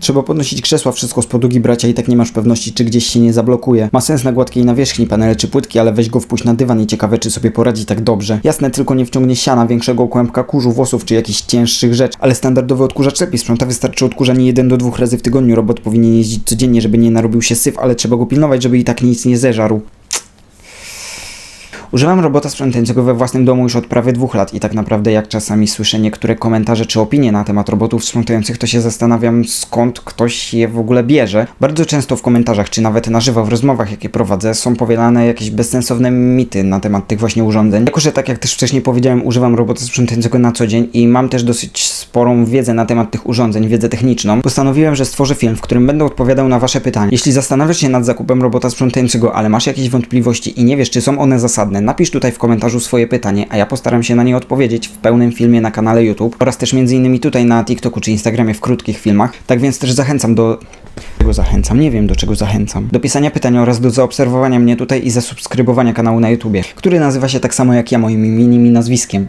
Trzeba podnosić krzesła, wszystko z podługi bracia i tak nie masz pewności, czy gdzieś się nie zablokuje. Ma sens na gładkiej nawierzchni panele czy płytki, ale weź go wpuść na dywan i ciekawe, czy sobie poradzi tak dobrze. Jasne, tylko nie wciągnie siana, większego kłębka kurzu, włosów czy jakichś cięższych rzeczy, ale standardowy odkurzacz lepiej sprząta, wystarczy odkurzanie jeden do dwóch razy w tygodniu. Robot powinien jeździć codziennie, żeby nie narobił się syf, ale trzeba go pilnować, żeby i tak nic nie zeżarł. Używam robota sprzątającego we własnym domu już od prawie dwóch lat i tak naprawdę jak czasami słyszę niektóre komentarze czy opinie na temat robotów sprzątających, to się zastanawiam skąd ktoś je w ogóle bierze. Bardzo często w komentarzach, czy nawet na żywo w rozmowach, jakie prowadzę, są powielane jakieś bezsensowne mity na temat tych właśnie urządzeń. Jako, że tak jak też wcześniej powiedziałem, używam robota sprzątającego na co dzień i mam też dosyć sporą wiedzę na temat tych urządzeń, wiedzę techniczną, postanowiłem, że stworzę film, w którym będę odpowiadał na Wasze pytania. Jeśli zastanawiasz się nad zakupem robota sprzątającego, ale masz jakieś wątpliwości i nie wiesz, czy są one zasadne, napisz tutaj w komentarzu swoje pytanie, a ja postaram się na nie odpowiedzieć w pełnym filmie na kanale YouTube oraz też innymi tutaj na TikToku czy Instagramie w krótkich filmach. Tak więc też zachęcam do czego zachęcam? Nie wiem do czego zachęcam. Do pisania pytań oraz do zaobserwowania mnie tutaj i zasubskrybowania kanału na YouTubie, który nazywa się tak samo jak ja moim imieniem i nazwiskiem.